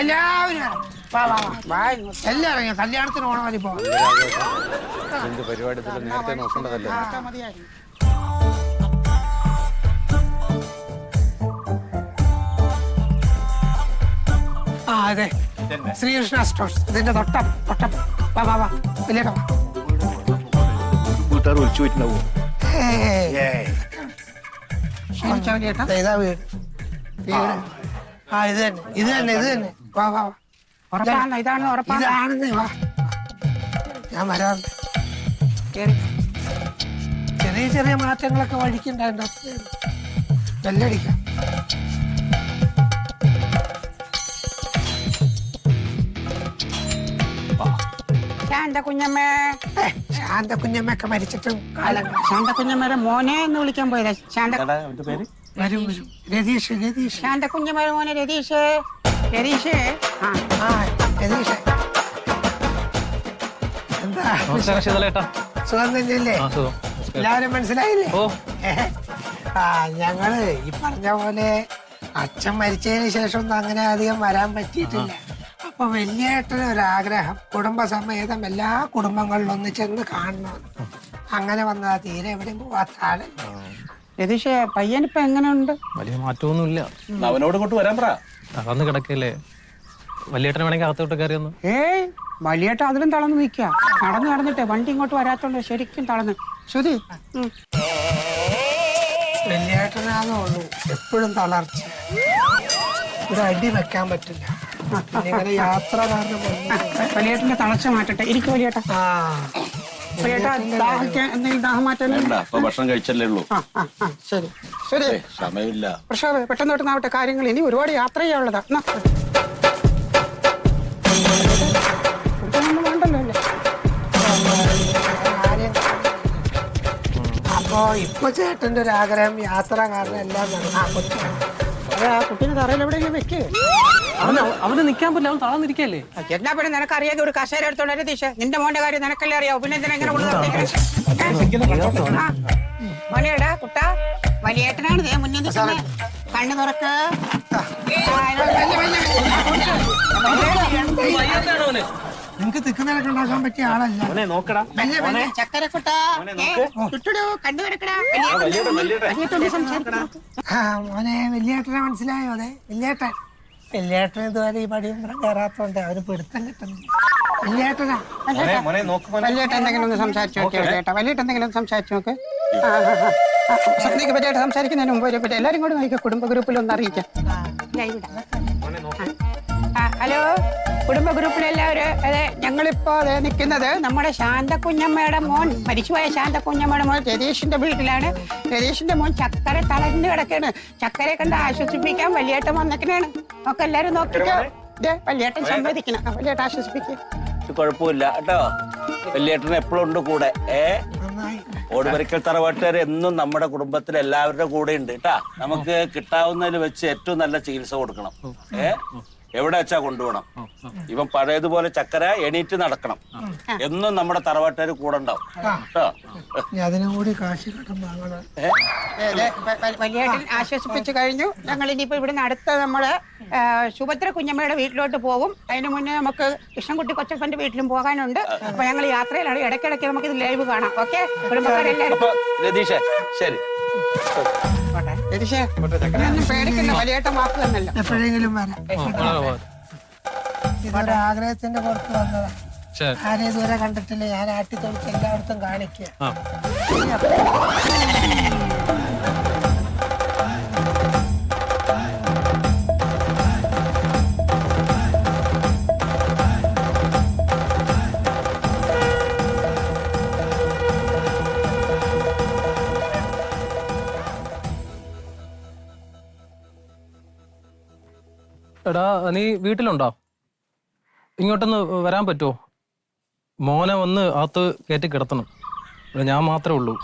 എല്ലാവരും. എല്ലാവരും ഇറങ്ങ്. കല്യാണത്തിന് ഓണം മതി പോ എന്ത് പരിപാടി നേരത്തെ നോക്കേണ്ടതല്ലേ? ആ അതെ. ശ്രീകൃഷ്ണ സ്റ്റോഴ്സ് ഇതിന്റെ തൊട്ടം തൊട്ടം വാ വാ വാ. വലിയേട്ടാ വാ. വീട്ടുകാർ വിളിച്ചു പോയിട്ടുണ്ടാവും. ക്ഷീണിച്ചോ? ദേ ഇതാ വീട്. ആ ഇത് തന്നെ ഇത് തന്നെ ഇത് തന്നെ. വാ വാ വാ. ഉറപ്പാണ്? ഇതാണ് ഉറപ്പാണ്? ഇതാണെന്ന് വാ. ഞാൻ വരാറുണ്ട് കേറി. ചെറിയ ചെറിയ മാറ്റങ്ങളൊക്കെ വഴിക്കുണ്ടായിരുന്നു ബെല്ലടിക്കാം. ശാന്ത കുഞ്ഞമ്മേ. ഏ, ശാന്ത കുഞ്ഞമ്മയൊക്കെ മരിച്ചിട്ടും കാലങ്ങൾ ശാന്ത കുഞ്ഞമ്മയുടെ മോനെ എന്ന് വിളിക്കാൻ പോയതാ. ശാന്ത വരും വരും. രതീഷ്. രതീഷ് ശാന്ത കുഞ്ഞമ്മയുടെ മോനെ രതീഷ്. രതീഷ്. ആ ആ രതീഷ്. എന്താ? നമസ്കാരം ശീതളേട്ടാ സുഖം തന്നെയല്ലേ ആ സുഖം. എല്ലാവരും മനസ്സിലായില്ലേ? ഓ. ആ ഞങ്ങൾ ഈ പറഞ്ഞ പോലെ അച്ഛൻ മരിച്ചതിന് ശേഷം ഒന്നും അങ്ങനെ അധികം വരാൻ പറ്റിയിട്ടില്ല. അപ്പൊ വലിയേട്ടന് ഒരാഗ്രഹം കുടുംബസമേതം എല്ലാ കുടുംബങ്ങളിലും ഒന്ന് ചെന്ന് കാണണം. അങ്ങനെ വന്നതാ തീരെ എവിടെയും പോവാത്ത ആൾ രതീഷ് പയ്യനിപ്പോ എങ്ങനെയുണ്ട്? വലിയ മാറ്റമൊന്നുമില്ല. അവനോട് കൊണ്ട് വരാൻ പറ. തളർന്ന് കിടക്കല്ലേ വലിയേട്ടനെ വേണമെങ്കിൽ അകത്തോട്ട് കയറി ഒന്ന് ഏയ് വലിയേട്ട അതിലും തളർന്ന് നിൽക്കുക. നടന്നു നടന്നിട്ട് വണ്ടി ഇങ്ങോട്ട് വരാത്തോണ്ട് ശരിക്കും തളർന്ന്. ശ്രുതി ഉം. ഉള്ളൂ. എപ്പോഴും തളർച്ച. ഒരു അടി വെക്കാൻ പറ്റില്ല. പിന്നെ ഇങ്ങനെ യാത്ര കാരണം. വലിയേട്ടന്റെ തളർച്ച മാറ്റട്ടെ. ഇരിക്കും വലിയേട്ട. ആ. ദാഹിക്കാൻ എന്തെങ്കിലും ദാഹം അപ്പൊ ഭക്ഷണം കഴിച്ചല്ലേ ഉള്ളൂ. ആ ആ ആ ശരി. ശരി. ഏയ്, സമയമില്ല. പ്രസാദ് പെട്ടെന്ന് പെട്ടെന്നാവട്ടെ കാര്യങ്ങൾ. ഇനി ഒരുപാട് യാത്ര ചെയ്യാനുള്ളതാ. എന്നാ. ഇതൊന്നും വേണ്ടല്ലോ അല്ലേ? ആരെയും അപ്പോ ഇപ്പൊ ചേട്ടന്റെ ഒരു ആഗ്രഹം യാത്ര കാരണം എല്ലാം നടന്നു. ആ കൊച്ചു. അതെ ആ കുട്ടീനെ തറയിൽ എവിടെയെങ്കിലും വെക്ക്. അവന് നിക്കാൻ പറ്റില്ല അവൻ തളർന്നിരിക്കല്ലേ എന്നാ പിന്നെ നിനക്ക് അറിയാതെ ഒരു കസേര എടുത്തോണ്ട് രതീഷ് നിന്റെ മോന്റെ കാര്യം നിനക്കല്ലേ അറിയാവൂ. പിന്നെ എന്തിനാ ഇങ്ങനെ. മോനെടാ കുട്ട വലിയേട്ടനാണ് ദേ മുന്നിൽ നിൽക്കുന്നത് കണ്ണു തുറക്ക്. നിങ്ങക്ക് തിക്കുന്നതൊക്കെ ഉണ്ടാക്കാൻ പറ്റിയ ആളല്ല. നോക്കടാ. ചക്കരക്കുട്ട മോനെ. വലിയേട്ടനെ മനസ്സിലായോ? അതെ വലിയേട്ടൻ. വലിയേട്ടൻ ഇതുവരെ ഈ പടിയമ്പുറം കയറാത്തോണ്ട് അവർ പിടുത്തം കിട്ടുന്നു വലിയേട്ടനാ വലിയേട്ടൻ എന്തെങ്കിലും ഒന്ന് സംസാരിച്ചു നോക്കിയോ ചേട്ടാ? വലിയേട്ടൻ എന്തെങ്കിലും ഒന്ന് സംസാരിച്ചു നോക്ക്. ആ, ആ, ആ. ആ, സന്ധ്യക്ക് പറ്റിയായിട്ട് സംസാരിക്കുന്നതിന് മുമ്പ് ഒരു പറ്റി എല്ലാരും കൂടി നോക്കിയ കുടുംബ ഗ്രൂപ്പിൽ ഒന്ന് അറിയിക്കാം ലൈവ് മോനെ ആ, ഹലോ? കുടുംബ ഗ്രൂപ്പിലെല്ലാവരും അതെ ഞങ്ങളിപ്പോ അതെ നിൽക്കുന്നത് നമ്മുടെ ശാന്തകുഞ്ഞമ്മയുടെ മോൻ മരിച്ചുപോയ ശാന്തകുഞ്ഞമ്മയുടെ മോൻ രതീഷിന്റെ വീട്ടിലാണ്. രതീഷിന്റെ മോൻ ചക്കര തളർന്നു കിടക്കാണ് ചക്കരെ കണ്ട് ആശ്വസിപ്പിക്കാൻ വലിയേട്ടൻ വന്നിട്ടാണ് ഒക്കെ എല്ലാരും നോക്കിക്കോ. ദേ, വലിയേട്ടൻ സമ്മതിക്കണം. വലിയേട്ടൻ ആശ്വസിപ്പിക്കുക ഇത് കുഴപ്പമില്ല കേട്ടോ. വലിയേട്ടൻ എപ്പോഴും ഉണ്ട് കൂടെ. ഏ? ഓടുപരിക്കൽ തറവാട്ടുകാർ എന്നും നമ്മുടെ കുടുംബത്തിൽ എല്ലാവരുടെ കൂടെ ഉണ്ട് കേട്ടാ. നമുക്ക് കിട്ടാവുന്നതിൽ വെച്ച് ഏറ്റവും നല്ല ചികിത്സ കൊടുക്കണം. ഏ? എവിടെ വെച്ചാ കൊണ്ടുപോകണം ഇവൻ പഴയതുപോലെ ചക്കര എണീറ്റ് നടക്കണം. എന്നും നമ്മുടെ തറവാട്ടുകാർ കൂടെ ഉണ്ടാവും. കേട്ടോ ഇനി അതിനും കൂടി കാശ് കടം വാങ്ങണം. ഏ? ഏ, ദേ, വ- വ- വലിയേട്ടൻ ആശ്വസിപ്പിച്ചു കഴിഞ്ഞു. ഞങ്ങൾ ഇനിയിപ്പോ ഇവിടെ അടുത്ത നമ്മൾ സുഭദ്ര കുഞ്ഞമ്മയുടെ വീട്ടിലോട്ട് പോകും അതിനു മുന്നേ നമുക്ക് കൃഷ്ണൻകുട്ടി കൊച്ചപ്പന്റെ വീട്ടിലും പോകാനുണ്ട്. അപ്പൊ ഞങ്ങൾ യാത്രയിലാണ്. ഇടയ്ക്കിടയ്ക്ക് നമുക്ക് ഇത് ലൈവ് കാണാം. ഓക്കെ? കുടുംബക്കാരെല്ലാരും രതീഷേ ശരി. പേടിക്കണ്ട തന്നല്ലോ എപ്പോഴെങ്കിലും വരാം. ഇതൊരു ആഗ്രഹത്തിന്റെ പുറത്ത് വന്നതാ. ശരി. ആരെയും ഇതുവരെ കണ്ടിട്ടില്ല. ഞാൻ ആട്ടിത്തൊളിച്ച് എല്ലായിടത്തും കാണിക്കുക. എടാ നീ വീട്ടിലുണ്ടോ? ഇങ്ങോട്ടൊന്ന് വരാൻ പറ്റുമോ മോനെ വന്ന് അകത്ത് കയറ്റി കിടത്തണം. ഞാൻ മാത്രമേ ഉള്ളൂ.